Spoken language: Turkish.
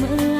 mı?